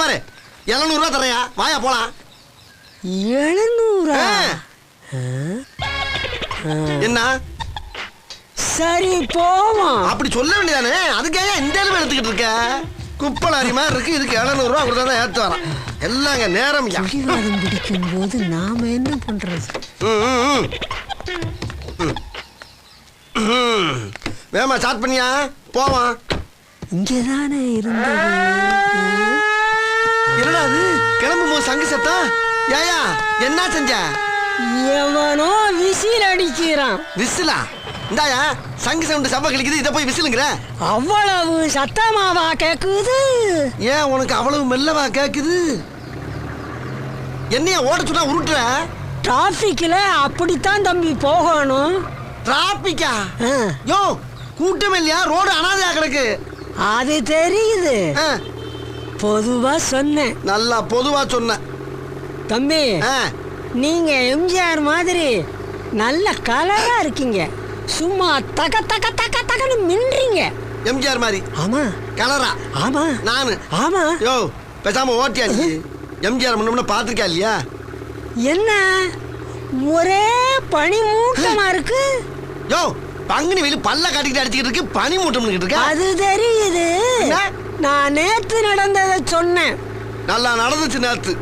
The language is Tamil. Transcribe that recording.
இது பாரு எழுநூறு ரூபா தரையா வாயா போலாம். எழுநூறா. என்ன? சரி போவோம். அப்படி சொல்ல வேண்டியதானே? அதுக்காக இந்த அளவு எடுத்துக்கிட்டு இருக்க? குப்பலாரி மாதிரி இருக்கு இதுக்கு எழுநூறு ரூபா கொடுத்தா தான் ஏத்து வரான். எல்லாங்க நேரம். பிடிவாதம் பிடிக்கும் போது நாம என்ன பண்றது. வேமா ஸ்டார்ட் பண்ணியா? போவான் இங்கதானே இருந்தது. என்னடா அது போது சங்கு சத்தம்? ஏயா என்ன செஞ்ச? எவனோ விசில் அடிக்கிறான். விசிலா? இந்தாயா சங்கு சவுண்டு சப்ப கழிக்குது இதை போய் விசிலுங்கிற. அவ்வளவு சத்தமாவா கேக்குது? ஏன் உனக்கு அவ்வளவு மெல்லவா கேக்குது? என்னைய ஓட சொன்னா உருட்டுற? டிராபிக்ல அப்படித்தான் தம்பி போகணும். டிராபிக்கா ஆ, யோ கூட்டம் இல்லையா? ரோடு அனாதையா கிடக்கு. அது தெரியுது. பொதுவா சொன்னேன். நல்லா பொதுவா சொன்ன. தம்பி நீங்க எம்ஜிஆர் மாதிரி நல்ல கலரா இருக்கீங்க. சும்மா தக தக தக தகன்னு மின்றீங்க எம்ஜிஆர் மாதிரி. ஆமா. கலரா. ஆமா. நானு. ஆமா. யோ பேசாம ஓட்டியா நீ எம்ஜிஆர் முன்ன பாத்திருக்கா இல்லையா? என்ன? ஒரே பனி மூட்டமா இருக்கு. யோ பங்குனி வெயில் பல்ல காட்டிக்கிட்டு அடிச்சுக்கிட்டு இருக்கு பனி மூட்டம்னு இருக்க அது தெரியுது? நான் நேத்து நடந்ததை சொன்னேன். நல்லா நடந்துச்சு நேத்து.